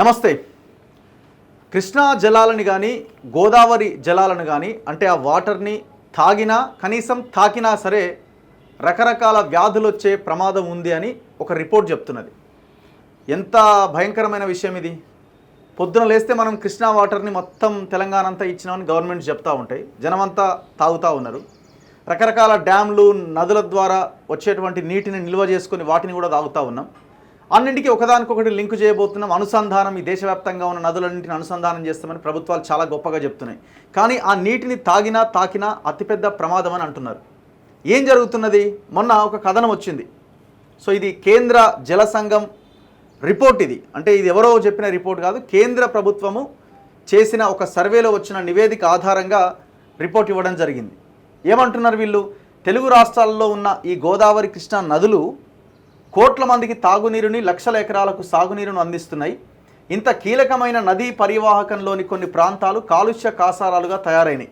నమస్తే. కృష్ణా జలాలను కానీ గోదావరి జలాలను కానీ అంటే ఆ వాటర్ని తాగినా కనీసం తాకినా సరే రకరకాల వ్యాధులు వచ్చే ప్రమాదం ఉంది అని ఒక రిపోర్ట్ చెప్తున్నది. ఎంత భయంకరమైన విషయం ఇది. పొద్దున లేస్తే మనం కృష్ణా వాటర్ని మొత్తం తెలంగాణ అంతా ఇచ్చినామని గవర్నమెంట్ చెప్తూ ఉంటాయి. జనమంతా తాగుతూ ఉన్నారు. రకరకాల డ్యామ్లు నదుల ద్వారా వచ్చేటువంటి నీటిని నిల్వ చేసుకొని వాటిని కూడా తాగుతూ ఉన్నాం. అన్నింటికి ఒకదానికొకటి లింక్ చేయబోతున్నాం. అనుసంధానం ఈ దేశవ్యాప్తంగా ఉన్న నదులన్నింటిని అనుసంధానం చేస్తామని ప్రభుత్వాలు చాలా గొప్పగా చెప్తున్నాయి. కానీ ఆ నీటిని తాగినా తాకినా అతిపెద్ద ప్రమాదం అని అంటున్నారు. ఏం జరుగుతున్నది? మొన్న ఒక కథనం వచ్చింది. సో ఇది కేంద్ర జల సంఘం రిపోర్ట్ ఇది. అంటే ఇది ఎవరో చెప్పిన రిపోర్ట్ కాదు. కేంద్ర ప్రభుత్వము చేసిన ఒక సర్వేలో వచ్చిన నివేదిక ఆధారంగా రిపోర్ట్ ఇవ్వడం జరిగింది. ఏమంటున్నారు వీళ్ళు? తెలుగు రాష్ట్రాల్లో ఉన్న ఈ గోదావరి కృష్ణా నదులు కోట్ల మందికి తాగునీరుని లక్షల ఎకరాలకు సాగునీరును అందిస్తున్నాయి. ఇంత కీలకమైన నదీ పరివాహకంలోని కొన్ని ప్రాంతాలు కాలుష్య కాసారాలుగా తయారైనాయి.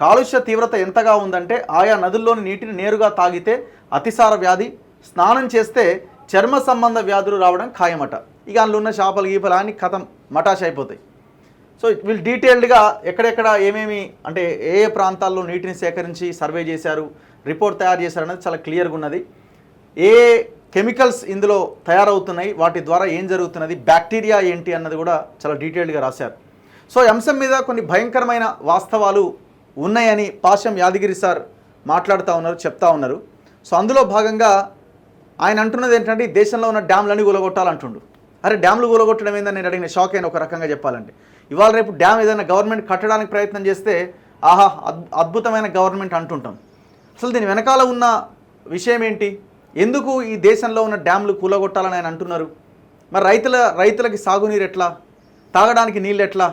కాలుష్య తీవ్రత ఎంతగా ఉందంటే ఆయా నదుల్లోని నీటిని నేరుగా తాగితే అతిసార వ్యాధి స్నానం చేస్తే చర్మ సంబంధ వ్యాధులు రావడం ఖాయమట. ఇక అందులో ఉన్న చేపలు గీపలు అని కథం మటాష్ అయిపోతాయి. సో వీళ్ళు డీటెయిల్డ్గా ఎక్కడెక్కడ ఏమేమి అంటే ఏ ఏ ప్రాంతాల్లో నీటిని సేకరించి సర్వే చేశారు రిపోర్ట్ తయారు చేశారు అనేది చాలా క్లియర్గా ఉన్నది. ఏ కెమికల్స్ ఇందులో తయారవుతున్నాయి? వాటి ద్వారా ఏం జరుగుతున్నది? బ్యాక్టీరియా ఏంటి అన్నది కూడా చాలా డీటెయిల్డ్గా రాశారు. సో ఈ అంశం మీద కొన్ని భయంకరమైన వాస్తవాలు ఉన్నాయని పాశం యాదగిరి సార్ మాట్లాడుతూ ఉన్నారు చెప్తా ఉన్నారు. సో అందులో భాగంగా ఆయన అంటున్నది ఏంటంటే దేశంలో ఉన్న డ్యామ్లని కూలగొట్టాలంటుండు అరే డ్యామ్లు కూలగొట్టడం ఏందని నేను అడిగిన షాక్ అయిన ఒక రకంగా చెప్పాలంటే. ఇవాళ రేపు డ్యామ్ ఏదైనా గవర్నమెంట్ కట్టడానికి ప్రయత్నం చేస్తే ఆహా అద్- అద్భుతమైన గవర్నమెంట్ అంటుంటాం. అసలు దీని వెనకాల ఉన్న విషయం ఏంటి? ఎందుకు ఈ దేశంలో ఉన్న డ్యామ్లు కూలగొట్టాలని ఆయన అంటున్నారు? మరి రైతుల రైతులకి సాగునీరు ఎట్లా? తాగడానికి నీళ్ళు ఎట్లా?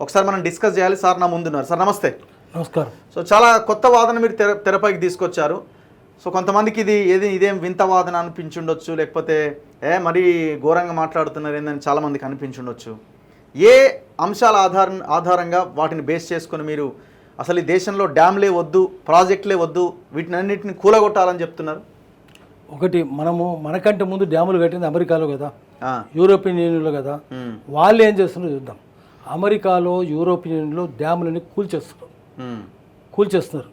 ఒకసారి మనం డిస్కస్ చేయాలి. సార్ నా ముందున్నారు సార్ నమస్తే. నమస్కారం. సో చాలా కొత్త వాదన మీరు తెర తెరపైకి తీసుకొచ్చారు. సో కొంతమందికి ఇది ఏది ఇదేం వింత వాదన అనిపించుండొచ్చు. లేకపోతే ఏ మరీ ఘోరంగా మాట్లాడుతున్నారు ఏందని చాలామందికి అనిపించుండొచ్చు. ఏ అంశాల ఆధారం ఆధారంగా వాటిని బేస్ చేసుకొని మీరు అసలు ఈ దేశంలో డ్యామ్లే వద్దు ప్రాజెక్టులే వద్దు వీటిని అన్నింటిని కూలగొట్టాలని చెప్తున్నారు? ఒకటి మనము మనకంటే ముందు డ్యాములు కట్టింది అమెరికాలో కదా. యూరోపియన్ యూనియన్లో కదా. వాళ్ళు ఏం చేస్తున్నారో చూద్దాం. అమెరికాలో యూరోపియన్ యూనియన్లో డ్యాములని కూల్చేస్తున్నారు. కూల్చేస్తున్నారు.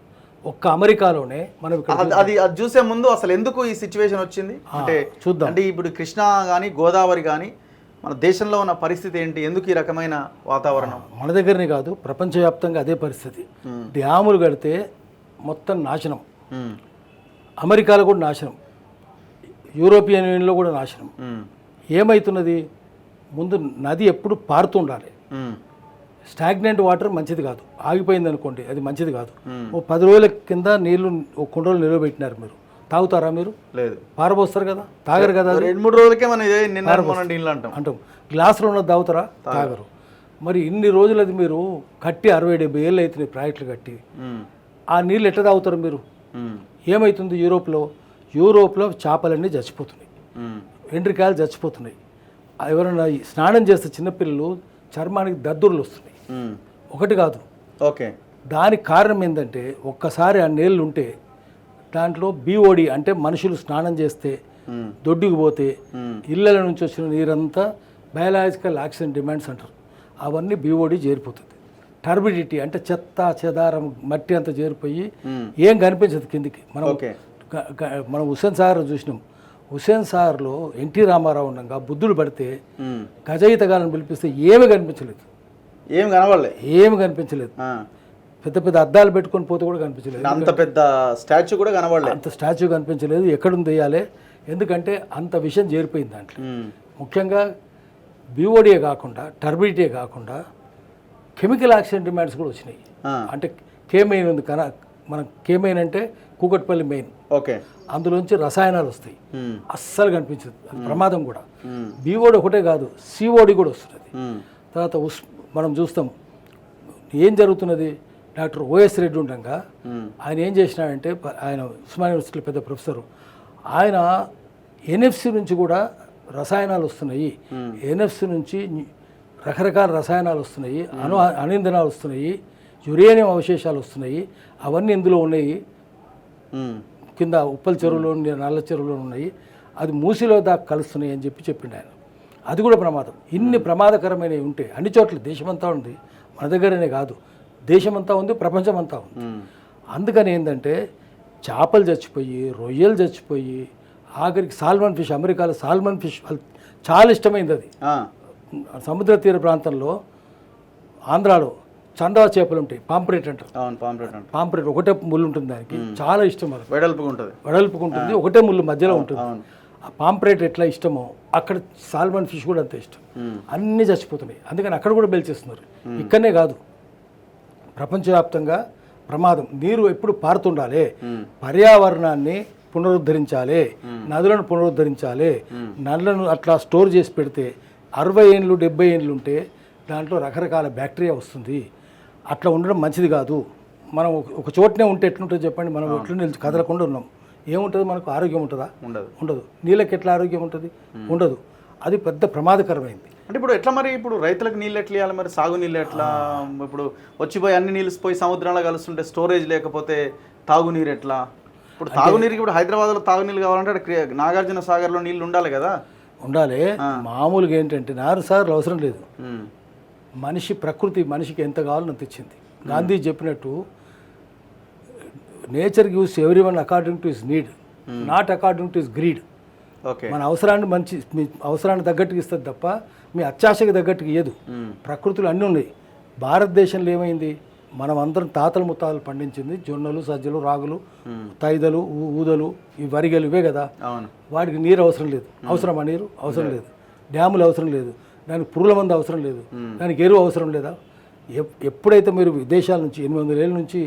ఒక్క అమెరికాలోనే మనం అది అది చూసే ముందు అసలు ఎందుకు ఈ సిచ్యువేషన్ వచ్చింది? అంటే చూద్దాం. అంటే ఇప్పుడు కృష్ణా కానీ గోదావరి కానీ మన దేశంలో ఉన్న పరిస్థితి ఏంటి? ఎందుకు ఈ రకమైన వాతావరణం? మన దగ్గరనే కాదు ప్రపంచవ్యాప్తంగా అదే పరిస్థితి. డ్యాములు కడితే మొత్తం నాశనం. అమెరికాలో కూడా నాశనం. యూరోపియన్ యూనియన్లో కూడా నాశనం. ఏమవుతున్నది ముందు నది ఎప్పుడు పారుతుండాలి. ఉమ్, స్టాగ్నెంట్ వాటర్ మంచిది కాదు. ఆగిపోయింది అనుకోండి అది మంచిది కాదు. ఓ పది రోజుల కింద నీళ్ళు ఓ కుండలు నిలవబెట్టినారు మీరు. తాగుతారా మీరు? లేదు. పారబోస్తారు కదా? తాగరు కదా రెండు మూడు రోజులకే మనం ఇదే అంటాం. అంటాం. గ్లాసులో ఉన్నది తాగుతారా? తాగరు. మరి ఇన్ని రోజులు అది మీరు కట్టి అరవై డెబ్బై ఏళ్ళు అవుతున్నాయి ప్రాజెక్టులు కట్టి. ఆ నీళ్ళు ఎట్లా తాగుతారు మీరు? ఏమవుతుంది యూరోప్లో? యూరోప్లో చేపలన్నీ చచ్చిపోతున్నాయి. ఎండ్రికాయలు చచ్చిపోతున్నాయి. ఎవరైనా స్నానం చేస్తే చిన్నపిల్లలు చర్మానికి దద్దుర్లు వస్తున్నాయి. ఒకటి కాదు. ఓకే. దానికి కారణం ఏంటంటే ఒక్కసారి ఆ నీళ్ళు ఉంటే దాంట్లో బీఓడి అంటే మనుషులు స్నానం చేస్తే దొడ్డికి పోతే ఇళ్ళ నుంచి వచ్చిన నీరంతా బయలాజికల్ యాక్షన్ డిమాండ్స్ అంటారు. అవన్నీ బీఓడి చేరిపోతుంది. టర్బిడిటీ అంటే చెత్త చెదారం మట్టి అంతా చేరిపోయి. ఏం కనిపించదు కిందికి. మనం మనం హుస్సేన్ సాగర్ చూసినాం. హుస్సేన్ సాగర్లో ఎన్టీ రామారావు ఉండగా బుద్ధులు పడితే. గజయితగాలను పిలిపిస్తే ఏమీ కనిపించలేదు. ఏం కనబడలే. ఏమి కనిపించలేదు. పెద్ద పెద్ద అద్దాలు పెట్టుకొని పోతే కూడా కనిపించలేదు. అంత పెద్ద స్టాచ్యూ కూడా కనబడలే. అంత స్టాచ్యూ కనిపించలేదు. ఎక్కడుంది వేయాలి? ఎందుకంటే అంత విషయం చేరిపోయింది దాంట్లో. ముఖ్యంగా బీఓడియే కాకుండా టర్బిడిటీ కాకుండా కెమికల్ యాక్సిడెంట్ డిమాండ్స్ కూడా వచ్చినాయి. అంటే కేమెయిన్ ఉంది కన మన కేమెయిన్ అంటే కూకట్పల్లి మెయిన్. ఓకే. అందులోంచి రసాయనాలు వస్తాయి. అస్సలు కనిపించదు. అది ప్రమాదం కూడా. బీఓడి ఒకటే కాదు సిఓడి కూడా వస్తున్నది. ఉమ్, తర్వాత ఉస్ మనం చూస్తాం ఏం జరుగుతున్నది? డాక్టర్ ఓఎస్ రెడ్డి ఉండగా ఆయన ఏం చేసినాడంటే ఆయన ఉస్మాన్ యూనివర్సిటీలో పెద్ద ప్రొఫెసరు. ఆయన ఎన్ఎఫ్సి నుంచి కూడా రసాయనాలు వస్తున్నాయి. ఎన్ఎఫ్సి నుంచి రకరకాల రసాయనాలు వస్తున్నాయి. అణు అనిందనాలు వస్తున్నాయి. యురేనియం అవశేషాలు వస్తున్నాయి. అవన్నీ ఇందులో ఉన్నాయి. కింద ఉప్పల్ చెరువులో నల్ల చెరువులో ఉన్నాయి. అది మూసిలో దాకా కలుస్తున్నాయి అని చెప్పి చెప్పిండు ఆయన. అది కూడా ప్రమాదం. ఇన్ని ప్రమాదకరమైనవి ఉంటే అన్ని చోట్ల దేశమంతా ఉంది. మన దగ్గరనే కాదు. దేశమంతా ఉంది ప్రపంచమంతా ఉంది. అందుకని ఏంటంటే చేపలు చచ్చిపోయి రొయ్యలు చచ్చిపోయి ఆఖరికి సాల్మన్ ఫిష్ అమెరికాలో సాల్మన్ ఫిష్ చాలా ఇష్టమైంది అది. సముద్ర తీర ప్రాంతంలో ఆంధ్రాలో చందా చేపలు ఉంటాయి పాంపరేట్ అంటారు. అవును పాంపరేట్ ఒకటే ముళ్ళు ఉంటుంది దానికి. చాలా ఇష్టం అది. వెడల్పుగా ఉంటుంది. వెడల్పుకుంటుంది ఒకటే ముళ్ళు మధ్యలో ఉంటుంది. అవును. ఆ పాంపరేట్ ఎట్లా ఇష్టమో అక్కడ సాల్మన్ ఫిష్ కూడా అంత ఇష్టం. అన్నీ చచ్చిపోతున్నాయి. అందుకని అక్కడ కూడా బెల్చేస్తున్నారు ఇక్కడనే కాదు. ప్రపంచవ్యాప్తంగా ప్రమాదం. నీరు ఎప్పుడు పారుతుండాలి. పర్యావరణాన్ని పునరుద్ధరించాలి. నదులను పునరుద్ధరించాలి. నదులను అట్లా స్టోర్ చేసి పెడితే అరవై ఏండ్లు డెబ్బై ఏండ్లు ఉంటే దాంట్లో రకరకాల బ్యాక్టీరియా వస్తుంది. అట్లా ఉండడం మంచిది కాదు. మనం ఒక- చోటనే ఉంటే ఎట్లుంటుంది చెప్పండి? మనం ఎట్లా నిలిచి కదలకుండా ఉన్నాం. ఏముంటుంది మనకు? ఆరోగ్యం ఉంటుందా? ఉండదు. ఉండదు. నీళ్ళకి ఎట్లా ఆరోగ్యం ఉంటుంది? ఉండదు. అది పెద్ద ప్రమాదకరమైంది. అంటే ఇప్పుడు ఎట్లా మరి? ఇప్పుడు రైతులకు నీళ్ళు ఎట్లా ఇవ్వాలి మరి? సాగు నీళ్ళు ఎట్లా? ఇప్పుడు వచ్చిపోయి అన్ని నీళ్ళు పోయి సముద్రంలో కలుస్తుంటే స్టోరేజ్ లేకపోతే తాగునీరు ఎట్లా? ఇప్పుడు తాగునీరుకి ఇప్పుడు హైదరాబాద్లో తాగునీళ్ళు కావాలంటే నాగార్జున సాగర్లో నీళ్ళు ఉండాలి కదా? ఉండాలి. మామూలుగా ఏంటంటే నారు సార్లు అవసరం లేదు. మనిషి ప్రకృతి మనిషికి ఎంత కావాలో అంత ఇచ్చింది. గాంధీ చెప్పినట్టు nature gives every one according to his need not according to his greed. Okay. మన అవసరాన్ని మంచి మీ అవసరాన్ని తగ్గట్టుగా ఇస్తుంది తప్ప మీ అత్యాశకి తగ్గట్టుగా ఇయ్యదు. ఉమ్. ప్రకృతులు అన్నీ ఉన్నాయి. భారతదేశంలో ఏమైంది? మనం అందరం తాతలు ముత్తాతలు పండించింది. జొన్నలు సజ్జలు రాగులు తైదలు ఊ- ఊదలు ఈ వరిగలు ఇవే కదా. వాటికి నీరు అవసరం లేదు. అవసరమా నీరు? అవసరం లేదు. డ్యాములు అవసరం లేదు. దానికి పురుగుల మందు అవసరం లేదు దానికి ఎరువు అవసరం లేదా ఎప్- ఎప్పుడైతే మీరు విదేశాల నుంచి ఎనిమిది వందల ఏళ్ళ నుంచి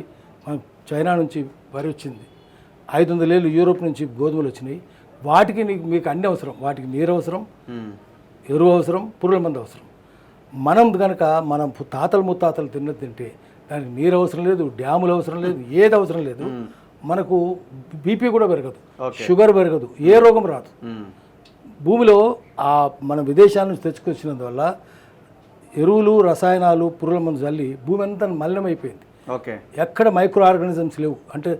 మన చైనా నుంచి వరి వచ్చింది ఐదు వందల ఏళ్ళు యూరోప్ నుంచి గోధుమలు వచ్చినాయి వాటికి నీకు మీకు అన్ని అవసరం వాటికి నీరు అవసరం. ఎరువు అవసరం పురుగుల మందు అవసరం మనం కనుక మనం తాతలు ముత్తాతలు తిన్నది తింటే దానికి నీరు అవసరం లేదు డ్యాములు అవసరం లేదు ఏది అవసరం లేదు మనకు బీపీ కూడా పెరగదు షుగర్ పెరగదు ఏ రోగం రాదు. భూమిలో ఆ మన విదేశాల నుంచి తెచ్చుకొచ్చినందువల్ల ఎరువులు రసాయనాలు పురుగుల మందు చల్లి భూమి అంతా మలినమైపోయింది. ఓకే. ఎక్కడ మైక్రో ఆర్గానిజమ్స్ లేవు. అంటే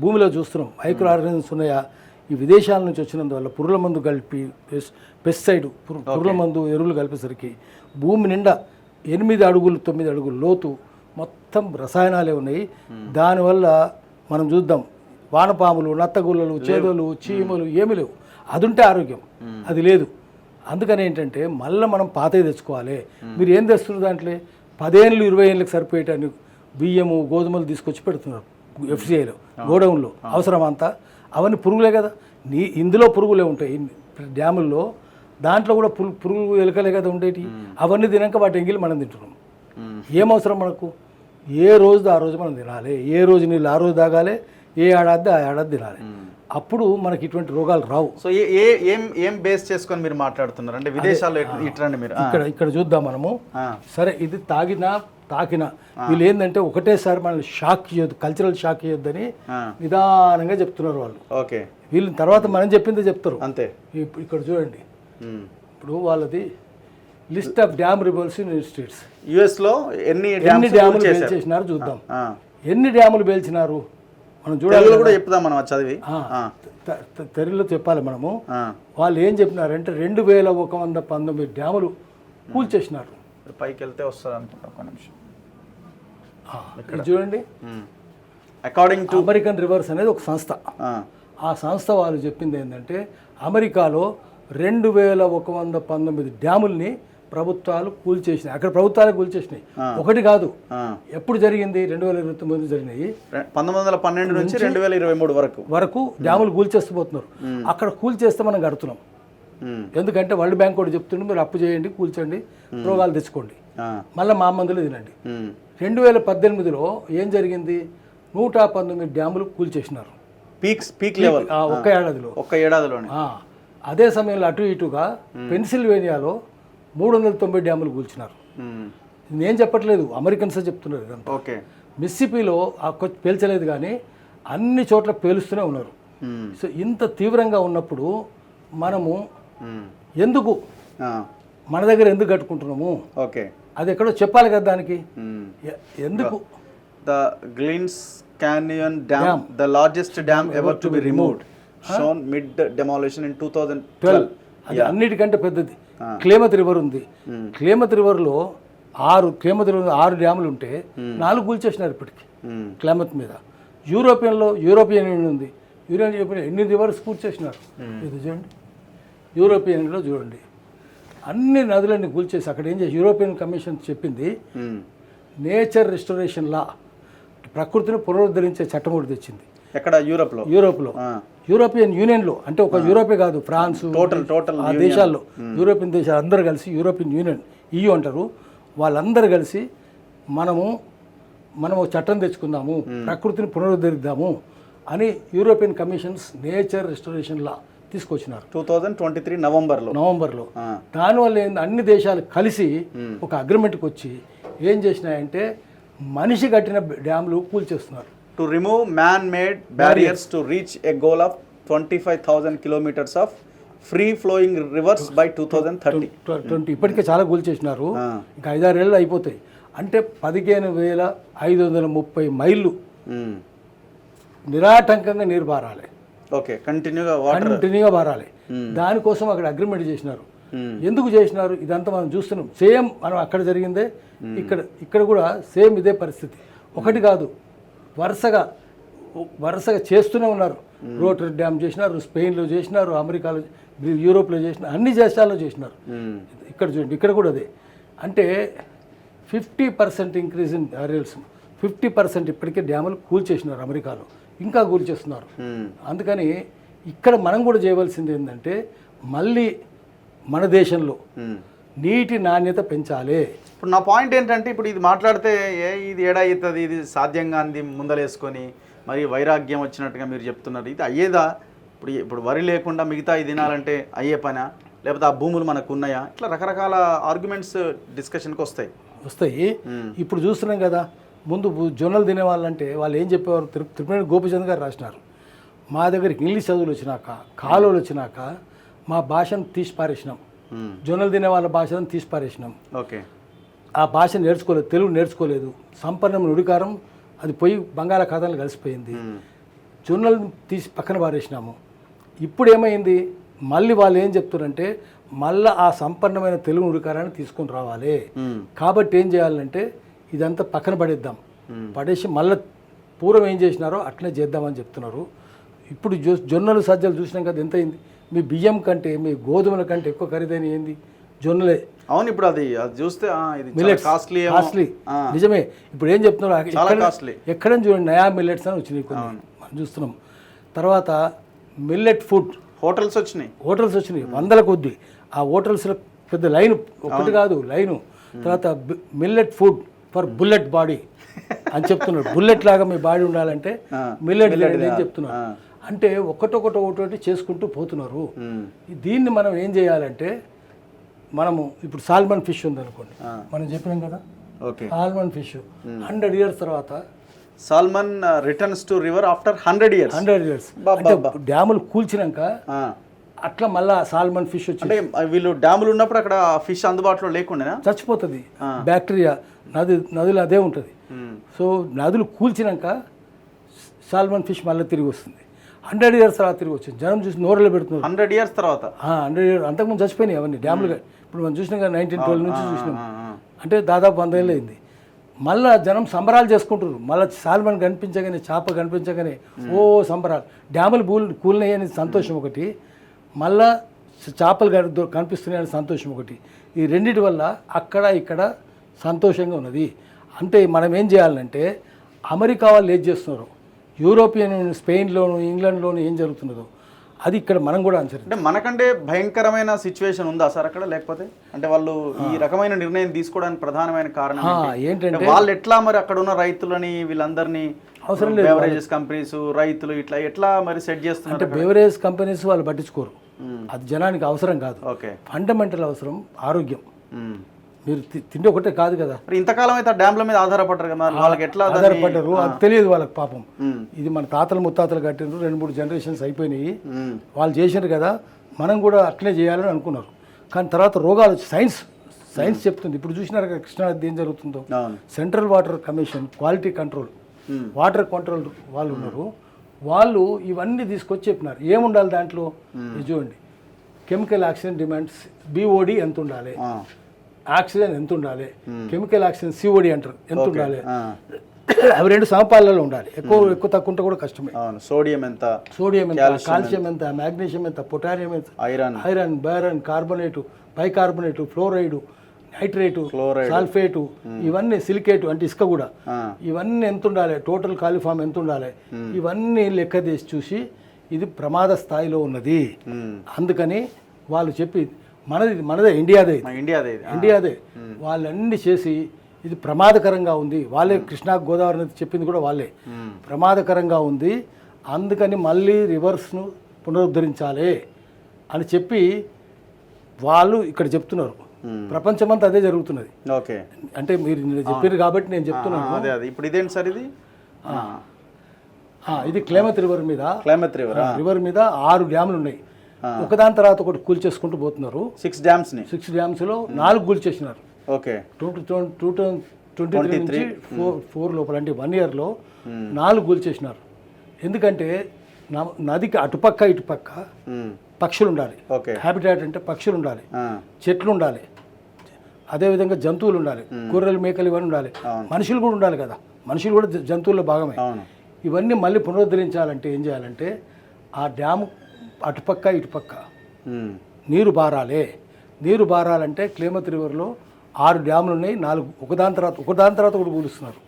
భూమిలో చూస్తున్నాం. మైక్రో ఆర్గానిజమ్స్ ఉన్నాయా? ఈ విదేశాల నుంచి వచ్చినందువల్ల పురుగుల మందు కలిపి పెస్ పెస్టిసైడ్ పురు- పురుగుల మందు ఎరువులు కలిపేసరికి భూమి నిండా ఎనిమిది అడుగులు తొమ్మిది అడుగులు లోతు మొత్తం రసాయనాలే ఉన్నాయి. దానివల్ల మనం చూద్దాం. వానపాములు నత్తగుల్లలు చేదలు చీమలు ఏమీ లేవు. అది ఉంటే ఆరోగ్యం అది లేదు. అందుకని ఏంటంటే మళ్ళీ మనం పాతవి తెచ్చుకోవాలి. మీరు ఏం తెస్తున్నారు దాంట్లో? పదేళ్ళు ఇరవై ఏళ్ళకి సరిపోయేటాన్ని బియ్యము గోధుమలు తీసుకొచ్చి పెడుతున్నారు ఎఫ్సిఐలో గోడౌన్లో. అవసరం అంతా అవన్నీ పురుగులే కదా. నీ ఇందులో పురుగులే ఉంటాయి. డ్యాముల్లో దాంట్లో కూడా పురుగు పురుగు ఎలకలే కదా ఉండేటి. అవన్నీ తినాక వాటి ఎంగిలి మనం తింటున్నాం. ఉమ్. ఏం అవసరం మనకు? ఏ రోజు ఆ రోజు మనం తినాలి? ఏ రోజు నీళ్ళు ఆ రోజు తాగాలి? ఏ ఏడాది ఆ ఏడాది తినాలి? అప్పుడు మనకి ఇటువంటి రోగాలు రావు. సో ఏ ఏ ఏం బేస్ చేసుకొని మీరు మాట్లాడుతున్నారు? అంటే విదేశాల్లో ఇట్రండి మీరు. ఇక్కడ ఇక్కడ చూద్దాం మనము. సరే ఇది తాగినా తాకినా. వీళ్ళు ఏంటంటే ఒకటేసారి మనల్ని షాక్ ఇవ్వద్దు కల్చరల్ షాక్ ఆ. నిదానంగా చెప్తున్నారు వాళ్ళు. ఓకే. వీళ్ళు తర్వాత మనం చెప్పిందే చెప్తారు. అంతే. ఇక్కడ చూడండి. ఇప్పుడు వాళ్ళది list of dam removals in states. యుఎస్లో ఎన్ని ఎన్ని డ్యాములు పేల్చేసినారు చూద్దాం. ఎన్ని డ్యాములు పేల్చినారు మనం చూడాలి కూడా చెప్దాం మనం అది చదివి. ఆ, ఆ. త- త- తెలుగులో చెప్పాలి మనము. వాళ్ళు ఏం చెప్పినారంటే రెండు వేల ఒక వంద పంతొమ్మిది డ్యాములు కూల్చేసినారు పైకి వెళ్తే వస్తుంది అనుకుంటా ఒక నిమిషం. చూడండి. అకార్డింగ్ టు అమెరికన్ రివర్స్ అనేది ఒక సంస్థ. ఆ సంస్థ వాళ్ళు చెప్పింది ఏంటంటే అమెరికాలో రెండు వేల ఒక వంద పంతొమ్మిది డ్యాముల్ని ప్రభుత్వాలు కూల్చేసినాయి. అక్కడ ప్రభుత్వాలే కూల్చేసినాయి. ఒకటి కాదు. ఎప్పుడు జరిగింది? రెండు వేల ఇరవై తొమ్మిది జరిగినాయి. పంతొమ్మిది వందల పన్నెండు నుంచి రెండు వేల ఇరవై మూడు వరకు. వరకు డ్యాములు కూల్చేస్తూ పోతున్నారు అక్కడ కూల్చేస్తే మనం కడుతున్నాం. ఉమ్. ఎందుకంటే వరల్డ్ బ్యాంక్ కూడా చెప్తుండే మీరు అప్పు చేయండి కూల్చండి రోగాలు తెచ్చుకోండి. మళ్ళీ మా మందులు తినండి. రెండు వేల పద్దెనిమిదిలో ఏం జరిగింది? నూట పంతొమ్మిది డ్యాములు కూల్చేసినారు. Peaks peak level. ఒక్క ఏడాదిలో. ఒక్క ఏడాదిలోనే. ఆ, అదే సమయంలో అటు ఇటుగా పెన్సిల్వేనియాలో మూడు వందల తొంభై డ్యాములు కూల్చినారు. నేను చెప్పట్లేదు అమెరికన్సే చెప్తున్నారు ఇదంతా. ఓకే. మిస్సిపిలో ఆ పేల్చలేదు కానీ అన్ని చోట్ల పేలుస్తూనే ఉన్నారు. సో ఇంత తీవ్రంగా ఉన్నప్పుడు మనము. ఎందుకు. మన దగ్గర ఎందుకు కట్టుకుంటున్నాము? ఓకే. అది ఎక్కడో చెప్పాలి కదా దానికి. ఎందుకు? The Glines canyon dam the largest dam ever to be removed. Shown mid demolition in two thousand twelve. అది అన్నిటికంటే పెద్దది. క్లేమత్ రివర్ ఉంది. క్లేమత్ రివర్లో ఆరు క్లేమత్ రివర్ ఆరు డ్యాములు ఉంటే నాలుగు కూల్చేసినారు ఇప్పటికి. క్లైమత్ మీద. యూరోపియన్లో యూరోపియన్ యూనియన్ ఉంది? యూరోపియన్ యూనియన్ ఎన్ని రివర్స్ కూల్చేసినారు? ఇది చూడండి. యూరోపియన్లో చూడండి. అన్ని నదులన్నీ కూల్చేసి అక్కడ ఏం చేసి యూరోపియన్ కమిషన్ చెప్పింది. నేచర్ రిస్టరేషన్ లా ప్రకృతిని పునరుద్ధరించే చట్టం ఒకటి తెచ్చింది. ఎక్కడ? యూరోప్లో. యూరోప్లో. యూరోపియన్ యూనియన్లో. అంటే ఒక యూరోపే కాదు ఫ్రాన్స్ టోటల్ టోటల్ ఆ దేశాల్లో యూరోపియన్ దేశాలు అందరూ కలిసి యూరోపియన్ యూనియన్ EU అంటారు. వాళ్ళందరూ కలిసి మనము మనం ఒక చట్టం తెచ్చుకుందాము ప్రకృతిని పునరుద్ధరిద్దాము అని European commissions nature restoration law తీసుకొచ్చినారు. టూ థౌజండ్ ట్వంటీ త్రీ నవంబర్లో. నవంబర్లో. దానివల్ల ఏంది? అన్ని దేశాలు కలిసి ఒక అగ్రిమెంట్కి వచ్చి ఏం చేసినాయంటే మనిషి కట్టిన డ్యామ్లు కూల్చేస్తున్నారు. To remove man made barriers to reach a goal of twenty five thousand kilometres of free flowing rivers by two thousand thirty twenty ఇప్పటికే చాలా కూల్చేసినారు ఇంకా ఐదారేళ్ళు అయిపోతాయి. అంటే పదిహేను వేల ఐదు వందల ముప్పై మైళ్ళు నిరాటంకంగా నీరు బారాలి. ఓకే కంటిన్యూగా వాటర్ కంటిన్యూగా బారాలి. దానికోసం అక్కడ అగ్రిమెంట్ చేసినారు. ఎందుకు చేసినారు? ఇదంతా మనం చూస్తున్నాం. సేమ్ మనం అక్కడ జరిగిందే. ఇక్కడ ఇక్కడ కూడా సేమ్ ఇదే పరిస్థితి. ఒకటి కాదు. వరుసగా వరుసగా చేస్తూనే ఉన్నారు. రోటరీ డ్యామ్ చేసినారు స్పెయిన్లో చేసినారు అమెరికాలో యూరోప్లో చేసినారు అన్ని దేశాల్లో చేసినారు. ఇక్కడ చూడండి ఇక్కడ కూడా అదే. అంటే fifty percent increase in barriers fifty percent ఇప్పటికే డ్యాములు కూల్చేసినారు అమెరికాలో. ఇంకా కూల్చేస్తున్నారు. అందుకని ఇక్కడ మనం కూడా చేయవలసింది ఏంటంటే మళ్ళీ మన దేశంలో నీటి నాణ్యత పెంచాలి. ఇప్పుడు నా పాయింట్ ఏంటంటే ఇప్పుడు ఇది మాట్లాడితే ఏ ఇది ఏడా అవుతుంది ఇది సాధ్యంగా అంది ముందలేసుకొని మరి వైరాగ్యం వచ్చినట్టుగా మీరు చెప్తున్నారు. ఇది అయ్యేదా? ఇప్పుడు ఇప్పుడు వరి లేకుండా మిగతా ఈ దినాలంటే అయ్యే పనా? లేకపోతే ఆ భూములు మనకు ఉన్నాయా? ఇట్లా రకరకాల ఆర్గ్యుమెంట్స్ డిస్కషన్కి వస్తాయి. వస్తాయి. ఇప్పుడు చూస్తున్నాం కదా ముందు జొన్నలు తినే వాళ్ళంటే వాళ్ళు ఏం చెప్పేవారు? తిరు తిరుపతి గోపిచంద్ గారు రాసినారు. మా దగ్గరికి ఇంగ్లీష్ చదువులు వచ్చినాక కాలువలు వచ్చినాక మా భాషను తీసి పారేసినాం మ్మ్. జొన్నలు తినే వాళ్ళ భాషను తీసి పారేసినాం ఓకే. ఆ భాష నేర్చుకోలేదు తెలుగు నేర్చుకోలేదు. సంపన్నం నుడికారం అది పోయి బంగాళాఖాతంలో కలిసిపోయింది. జొన్నలు తీసి పక్కన పారేసినాము. ఇప్పుడు ఏమైంది మళ్ళీ వాళ్ళు ఏం చెప్తున్నారంటే మళ్ళీ ఆ సంపన్నమైన తెలుగు నుడికారాన్ని తీసుకొని రావాలి. కాబట్టి ఏం చేయాలంటే ఇదంతా పక్కన పడేద్దాం. పడేసి మళ్ళీ పూర్వం ఏం చేసినారో అట్లనే చేద్దామని చెప్తున్నారు. ఇప్పుడు జొ జొన్నలు సజ్జలు చూసినాం కదా ఎంత అయింది మీ బియ్యం కంటే మీ గోధుమల కంటే ఎక్కువ ఖరీదైన ఏంది? జొన్నలే. అవును ఇప్పుడు అది అది చూస్తే ఇది కాస్ట్లీ కాస్ట్లీ నిజమే. ఇప్పుడు ఏం చెప్తున్నారు? ఎక్కడ- కాస్ట్లీ ఎక్కడని చూడండి నయా మిల్లెట్స్ అని వచ్చినాయి మనం చూస్తున్నాం. తర్వాత మిల్లెట్ ఫుడ్ హోటల్స్ వచ్చినాయి. హోటల్స్ వచ్చినాయి. వందల కొద్ది. ఆ హోటల్స్లో పెద్ద లైన్. ఒకటి కాదు లైను. తర్వాత millet food for bullet body అని చెప్తున్నాడు బుల్లెట్ లాగా మీ బాడీ ఉండాలంటే మిల్లెట్ అని. చెప్తున్నారు. అంటే ఒకటొకటి ఒకటి చేసుకుంటూ పోతున్నారు. దీన్ని మనం ఏం చేయాలంటే మనము ఇప్పుడు సాల్మన్ ఫిష్ ఉందనుకోండి. ఆ. మనం చెప్పినాం కదా? Okay. Salmon fish. Hundred years తర్వాత salmon returns to river after hundred years. Hundred years. డ్యాములు కూల్చినాక. అట్లా మళ్ళా సాల్మన్ ఫిష్ వచ్చి అంటే వీళ్ళు డ్యాములు ఉన్నప్పుడు అక్కడ ఫిష్ అందుబాటులో లేకుండానా? చచ్చిపోతుంది. బ్యాక్టీరియా నది నదులు అదే ఉంటుంది. సో నదులు కూల్చినాక సాల్మన్ ఫిష్ మళ్ళీ తిరిగి వస్తుంది. హండ్రెడ్ ఇయర్స్ తర్వాత తిరిగి వచ్చింది. జనం చూసి నోరలో పెడుతున్నారు. హండ్రెడ్ ఇయర్స్ తర్వాత? హండ్రెడ్ ఇయర్స్ అంతకుముందు చచ్చిపోయినాయి అవన్నీ డ్యాములుగా ఇప్పుడు మనం చూసినాం కదా నైన్టీన్ ట్వెల్వ్ నుంచి చూసినాం. అంటే దాదాపు వంద ఏళ్ళు అయింది. మళ్ళా జనం సంబరాలు చేసుకుంటారు మళ్ళీ సాల్మన్ కనిపించగానే చేప కనిపించగానే ఓ సంబరాలు. డ్యాములు పూల్ కూలినాయని సంతోషం ఒకటి. మళ్ళా చేపలు కని- దొ- కనిపిస్తున్నాయని సంతోషం ఒకటి. ఈ రెండిటి వల్ల అక్కడ ఇక్కడ సంతోషంగా ఉన్నది. అంటే మనం ఏం చేయాలంటే అమెరికా వాళ్ళు ఏం చేస్తున్నారు? యూరోపియన్ స్పెయిన్లోను ఇంగ్లాండ్లోను ఏం జరుగుతున్నదో అది ఇక్కడ మనం కూడా అనుసరి అంటే మనకంటే భయంకరమైన సిచ్యువేషన్ ఉందా సార్ అక్కడ? లేకపోతే అంటే వాళ్ళు ఈ రకమైన నిర్ణయం తీసుకోవడానికి ప్రధానమైన కారణం? ఏంటంటే వాళ్ళు ఎట్లా మరి అక్కడ ఉన్న రైతులని వీళ్ళందరినీ అవసరం బెవరేజెస్ కంపెనీస్ రైతులు ఇట్లా ఎట్లా మరి సెట్ చేస్తున్నారు అంటే బెవరేజ్ కంపెనీస్ వాళ్ళు పట్టించుకోరు. అది జనానికి అవసరం కాదు. ఓకే. ఫండమెంటల్ అవసరం ఆరోగ్యం. మీరు తిండి ఒకటే కాదు కదా. ఇంతకాలం అయితే డ్యామ్ల మీద ఆధారపడ్డారు కదా వాళ్ళకి ఎట్లా ఆధారపడ్డారు. అది తెలియదు వాళ్ళకి పాపం. ఇది మన తాతలు ముత్తాతలు కట్టినారు రెండు మూడు జనరేషన్స్ అయిపోయినాయి. వాళ్ళు చేసినారు కదా మనం కూడా అట్లే చేయాలని అనుకున్నారు. కానీ తర్వాత రోగాలు సైన్స్ సైన్స్ చెప్తుంది. ఇప్పుడు చూసినారు కదా కృష్ణానది ఏం జరుగుతుందో? Central water commission quality control. Water control వాళ్ళు ఉన్నారు. వాళ్ళు ఇవన్నీ తీసుకొచ్చి చెప్పినారు. ఏముండాలి దాంట్లో? చూడండి. కెమికల్ ఆక్సిజన్ డిమాండ్స్ బీఓడి ఎంత ఉండాలి? ఆక్సిజన్ ఎంత ఉండాలి? కెమికల్ ఆక్సిజన్ సిఓడి అంటారు. ఎంత ఉండాలి? అవి రెండు సమపాలలో ఉండాలి. ఎక్కువ ఎక్కువ తక్కువ ఉంటే కూడా కష్టమే. సోడియం ఎంత? సోడియం ఎంత? కాల్షియం ఎంత? మాగ్నీషియం ఎంత? పొటాషియం ఎంత? Iron. Iron Byron carbonate bicarbonate fluoride nitrate. Sulphate ఇవన్నీ సిలికేటు అంటే ఇసుక కూడా. ఇవన్నీ ఎంత ఉండాలి? టోటల్ కాలిఫామ్ ఎంత ఉండాలి? ఇవన్నీ లెక్క తీసి చూసి ఇది ప్రమాద స్థాయిలో ఉన్నది. అందుకని వాళ్ళు చెప్పి మనది మనదే ఇండియాదే ఇండియాదే ఇండియాదే. వాళ్ళన్నీ చేసి ఇది ప్రమాదకరంగా ఉంది. వాళ్ళే కృష్ణా గోదావరి నది చెప్పింది కూడా వాళ్ళే. ప్రమాదకరంగా ఉంది. అందుకని మళ్ళీ రివర్స్ను పునరుద్ధరించాలి అని చెప్పి వాళ్ళు ఇక్కడ చెప్తున్నారు. ప్రపంచమంతా అదే జరుగుతున్నది. ఓకే. అంటే మీరు చెప్పారు కాబట్టి నేను చెప్తున్నాను. అదే అదే. ఇప్పుడు ఇదేంటి సార్ ఇది? ఇది క్లేమత్ రివర్ మీద. Klamath river? రివర్ మీద ఆరు డ్యాములు ఉన్నాయి. ఒకదాని తర్వాత ఒకటి కూల్చేసుకుంటూ పోతున్నారు. సిక్స్ డ్యామ్స్ని. సిక్స్ డ్యామ్స్లో నాలుగు కూల్చేసినారు okay. Two two twenty three నుంచి ఫోర్ ఫోర్ లోపల అంటే వన్ ఇయర్లో నాలుగు కూల్చేసినారు ఎందుకంటే నదికి అటుపక్క ఇటుపక్క ఉమ్. పక్షులు ఉండాలి. ఓకే. హ్యాబిటాట్ అంటే పక్షులు ఉండాలి. చెట్లు ఉండాలి. అదేవిధంగా జంతువులు ఉండాలి. గొర్రెలు మేకలు ఇవన్నీ ఉండాలి. మనుషులు కూడా ఉండాలి కదా. మనుషులు కూడా జంతువుల్లో భాగమే. ఇవన్నీ మళ్ళీ పునరుద్ధరించాలంటే ఏం చేయాలంటే ఆ డ్యాము అటుపక్క ఇటుపక్క. నీరు బారాలే. నీరు బారాలంటే క్లేమత్ రివర్లో ఆరు డ్యాములు ఉన్నాయి నాలుగు ఒకదాని తర్వాత ఒకదాని తర్వాత కూడా కూలుస్తున్నారు.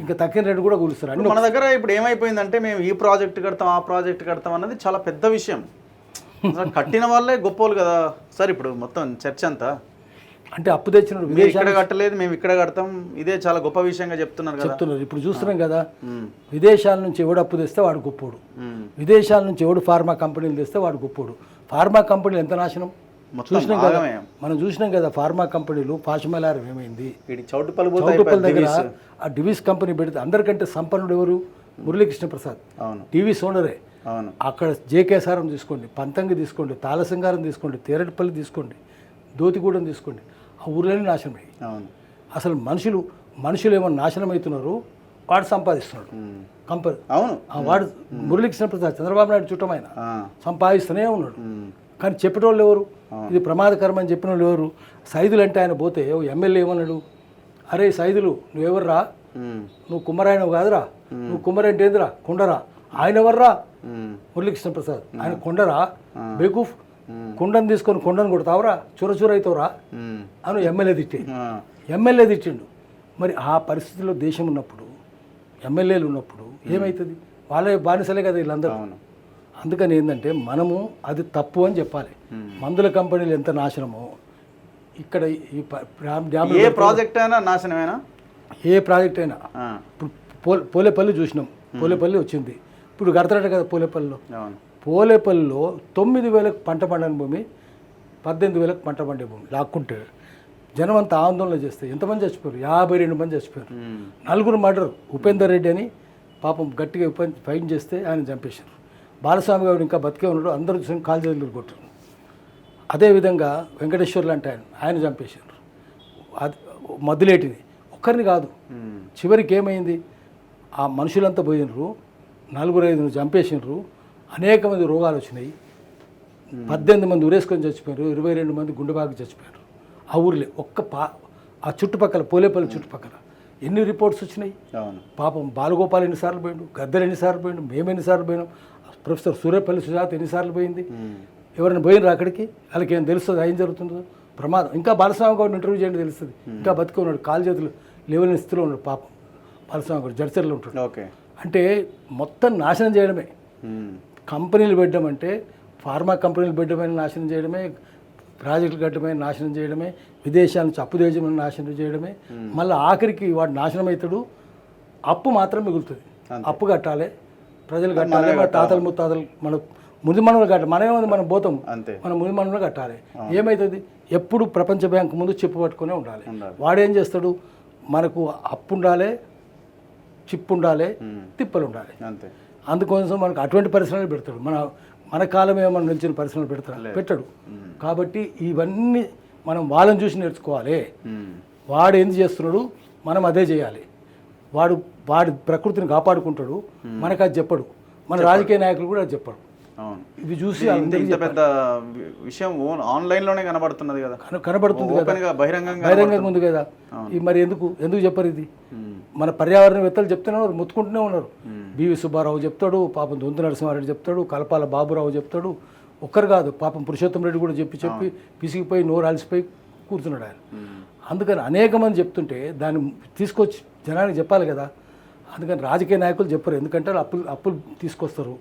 ఇంకా తక్కిన రెండు కూడా కూలుస్తారు అన్ని మన దగ్గర ఇప్పుడు ఏమైపోయిందంటే మేము ఈ ప్రాజెక్ట్ కడతాం ఆ ప్రాజెక్ట్ కడతాం అన్నది చాలా పెద్ద విషయం. కట్టిన వాళ్ళే గొప్పోళ్ళు కదా. సార్ ఇప్పుడు మొత్తం చర్చ అంతా. అంటే అప్పు తెచ్చిన మీరు ఇక్కడ కట్టలేదు మేము ఇక్కడ కడతాం. ఇదే చాలా గొప్ప విషయంగా చెప్తున్నారు చెప్తున్నారు. ఇప్పుడు చూస్తున్నాం కదా. విదేశాల నుంచి ఎవడు అప్పు తెస్తే వాడు గొప్పోడు. విదేశాల నుంచి ఎవడు ఫార్మా కంపెనీలు తెస్తే వాడు గొప్పోడు ఫార్మా కంపెనీలు ఎంత నాశనం? చూసినాం కదా. మనం చూసినాం కదా ఫార్మా కంపెనీలు పాశమలారం ఏమైంది? వీడి చౌటు పలుపు చౌటుప్పల్ దగ్గర ఆ డివిస్ కంపెనీ పెడితే అందరికంటే సంపన్నుడు ఎవరు? మురళీకృష్ణ ప్రసాద్. ఓనరే అవును. అక్కడ జేకేసారం తీసుకోండి పంతంగి తీసుకోండి తాళసింగారం తీసుకోండి తేరటిపల్లి తీసుకోండి దోతిగూడెం తీసుకోండి. ఆ ఊర్లోనే నాశనమై అవును. అసలు మనుషులు మనుషులు ఏమో నాశనం అవుతున్నారు వాడు సంపాదిస్తున్నాడు. కంపెనీ అవును. ఆ వాడు మురళీకృష్ణ ప్రసాద్ చంద్రబాబు నాయుడు చుట్టమైన ఆ. సంపాదిస్తూనే ఉన్నాడు. కానీ చెప్పేటోళ్ళు ఎవరు? ఇది ప్రమాదకరం అని చెప్పిన వాళ్ళు ఎవరు? సైదులు అంటే ఆయన పోతే ఓ ఎమ్మెల్యే ఏమన్నాడు? అరే సైదులు నువ్వెవర్రా. నువ్వు కుమ్మరాయన కాదురా. నువ్వు కుమ్మరాయన అంటే ఏందిరా? కొండరా. ఆయన ఎవర్రా. మురళీకృష్ణ ప్రసాద్. ఆయన కొండరా? బేకూఫ్. కొండను తీసుకొని కొండను కొడతావురా? చూర చూర అవుతావురా ఉమ్. అని ఎమ్మెల్యే తిట్టే ఆ. ఎమ్మెల్యే తిట్టిండు. మరి ఆ పరిస్థితిలో దేశం ఉన్నప్పుడు ఎమ్మెల్యేలు ఉన్నప్పుడు ఏమవుతుంది వాళ్ళే బానిసలే కదా వీళ్ళందరూ. అందుకని ఏంటంటే మనము అది తప్పు అని చెప్పాలి. మందుల కంపెనీలు ఎంత నాశనమో ఇక్కడ ఈ ఏ ప్రాజెక్ట్ అయినా నాశనమేనా? ఏ ప్రాజెక్ట్ అయినా. ఇప్పుడు పోలే పోలేపల్లి చూసినాం. పోలేపల్లి వచ్చింది. ఇప్పుడు కడతారట కదా పోలేపల్లిలో. పోలేపల్లిలో తొమ్మిది వేలకు పంట పండని భూమి పద్దెనిమిది వేలకు పంట పండే భూమి లాక్కుంటే జనం అంతా ఆందోళన చేస్తే ఎంతమంది చచ్చిపోయారు? యాభై రెండు మంది చచ్చిపోయారు. నలుగురు మర్డర్. ఉపేందర్ రెడ్డి అని పాపం గట్టిగా ఫైన్ చేస్తే ఆయన చంపేశారు. బాలస్వామి గారు ఇంకా బతికే ఉన్నాడు. అందరూ చూసి కాలు చేతులు కొట్టారు. అదేవిధంగా వెంకటేశ్వర్లు అంటే ఆయన ఆయన చంపేశారు. అది మద్దులేటిని ఒక్కరిని కాదు. చివరికి ఏమైంది? ఆ మనుషులంతా పోయినరు. నలుగురు ఐదుగురు చంపేసినారు. అనేక మంది రోగాలు వచ్చినాయి. పద్దెనిమిది మంది ఉరేసుకొని చచ్చిపోయారు. ఇరవై రెండు మంది గుండెబాకి చచ్చిపోయారు. ఆ ఊర్లే. ఒక్క పా ఆ చుట్టుపక్కల పోలేపల్లి చుట్టుపక్కల ఎన్ని రిపోర్ట్స్ వచ్చినాయి? అవును. పాపం బాలగోపాల్ ఎన్నిసార్లు పోయిండు? గద్దర్ ఎన్నిసార్లు పోయిండు? మేము ఎన్నిసార్లు పోయినాం? ప్రొఫెసర్ సూర్యపల్లి సుజాత ఎన్నిసార్లు పోయింది. ఎవరైనా పోయినరు అక్కడికి? వాళ్ళకి ఏం తెలుస్తుంది? ఏం జరుగుతుందో? ప్రమాదం. ఇంకా బాలస్వామి గౌడ్ ఇంటర్వ్యూ చేయండి తెలుస్తుంది. ఇంకా బతికి ఉన్నాడు కాలు చేతులు లేవని స్థితిలో ఉన్నాడు పాపం. బాలస్వామి గౌడ్ జడ్చర్లో ఉంటాడు. ఓకే. అంటే మొత్తం నాశనం చేయడమే. కంపెనీలు పెట్టడం అంటే ఫార్మా కంపెనీలు పెట్టడమే నాశనం చేయడమే ప్రాజెక్టులు కట్టడమే నాశనం చేయడమే విదేశాల నుంచి అప్పు దేశం నాశనం చేయడమే. మళ్ళీ ఆఖరికి వాడు నాశనం అవుతాడు అప్పు మాత్రం మిగులుతుంది. అప్పు కట్టాలి ప్రజలు కట్టాలి మన తాతలు ముత్తాతలు మన ముందు మనలు కట్టాలి మనమేముంది మనం పోతాం. అంతే. మన ముందు మనలో కట్టాలి. ఏమవుతుంది ఎప్పుడు ప్రపంచ బ్యాంక్ ముందు చెప్పు పట్టుకునే ఉండాలి. వాడేం చేస్తాడు? మనకు అప్పు ఉండాలి చిప్పు ఉండాలి. తిప్పలు ఉండాలి అంతే. అందుకోసం మనకు అటువంటి పరిశ్రమలు పెడతాడు. మన మన కాలం ఏమన్నా నిలిచిన పరిశ్రమలు పెడతాడు? పెట్టాడు. కాబట్టి ఇవన్నీ మనం వాళ్ళని చూసి నేర్చుకోవాలి. వాడు ఏం చేస్తున్నాడు? మనం అదే చేయాలి. వాడు వాడి ప్రకృతిని కాపాడుకుంటాడు. మనకు అది చెప్పడు. మన రాజకీయ నాయకులు కూడా అది చెప్పడు ఇవి చూసి ఇంత పెద్ద విషయం ఆన్లైన్లోనే కనబడుతున్నది కదా. కన- కనబడుతుంది బహిరంగంగా బహిరంగంగా ఉంది కదా. ఈ మరి ఎందుకు ఎందుకు చెప్పరు ఇది? మన పర్యావరణవేత్తలు చెప్తూనే ఉన్నారు ముత్తుకుంటూనే ఉన్నారు. బివి సుబ్బారావు చెప్తాడు పాపం దొంతు నరసింహారెడ్డి చెప్తాడు కలపాల బాబురావు చెప్తాడు. ఒక్కరు కాదు పాపం పురుషోత్తం రెడ్డి కూడా చెప్పి చెప్పి పిసిగిపోయి నోరు అలసిపోయి కూర్చున్నాడు ఆయన. అందుకని అనేక మంది చెప్తుంటే దాన్ని తీసుకొచ్చి జనానికి చెప్పాలి కదా. అందుకని రాజకీయ నాయకులు చెప్పరు ఎందుకంటే అప్పులు అప్పులు తీసుకొస్తారు.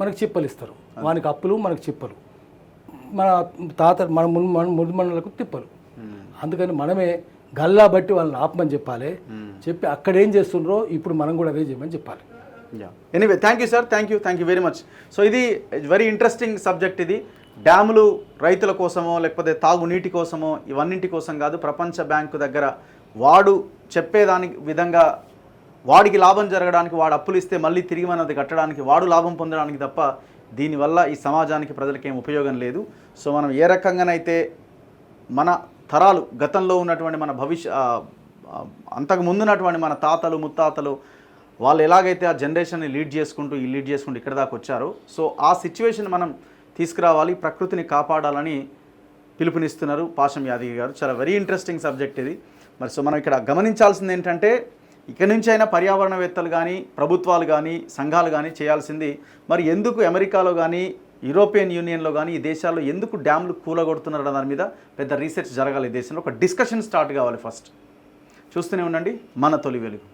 మనకు చిప్పలు ఇస్తారు. వానికి అప్పులు మనకు చిప్పలు. మన తాత మన ముందు మన ముందు మనలకు తిప్పలు. అందుకని మనమే గల్లా బట్టి వాళ్ళని ఆపమని చెప్పాలి. చెప్పి అక్కడ ఏం చేస్తుండ్రో ఇప్పుడు మనం కూడా అదే చేయమని చెప్పాలి. Anyway thank you sir thank you thank you very much so ఇది వెరీ ఇంట్రెస్టింగ్ సబ్జెక్ట్ ఇది. డ్యాములు రైతుల కోసమో లేకపోతే తాగునీటి కోసమో ఇవన్నింటి కోసం కాదు ప్రపంచ బ్యాంకు దగ్గర వాడు చెప్పేదానికి విధంగా వాడికి లాభం జరగడానికి వాడు అప్పులు ఇస్తే మళ్ళీ తిరిగి మనది కట్టడానికి వాడు లాభం పొందడానికి తప్ప దీనివల్ల ఈ సమాజానికి ప్రజలకి ఉపయోగం లేదు. సో మనం ఏ రకంగానైతే మన తరాలు గతంలో ఉన్నటువంటి మన భవిష్య అంతకు ముందున్నటువంటి మన తాతలు ముత్తాతలు వాళ్ళు ఎలాగైతే ఆ జనరేషన్ని లీడ్ చేసుకుంటూ ఈ లీడ్ చేసుకుంటూ ఇక్కడ దాకా వచ్చారో సో ఆ సిచ్యువేషన్ మనం తీసుకురావాలి ప్రకృతిని కాపాడాలని పిలుపునిస్తున్నారు పాషం యాదగిరి గారు. చాలా వెరీ ఇంట్రెస్టింగ్ సబ్జెక్ట్ ఇది. మరి సో మనం ఇక్కడ గమనించాల్సింది ఏంటంటే ఇక్కడి నుంచి అయినా పర్యావరణవేత్తలు కానీ ప్రభుత్వాలు కానీ సంఘాలు కానీ చేయాల్సింది మరి ఎందుకు అమెరికాలో కానీ యూరోపియన్ యూనియన్లో కానీ ఈ దేశాల్లో ఎందుకు డ్యామ్లు కూలగొడుతున్నారు దాని మీద పెద్ద రీసెర్చ్ జరగాలి ఈ దేశంలో. ఒక డిస్కషన్ స్టార్ట్ కావాలి ఫస్ట్. చూస్తూనే ఉండండి మన తొలి వెలుగు.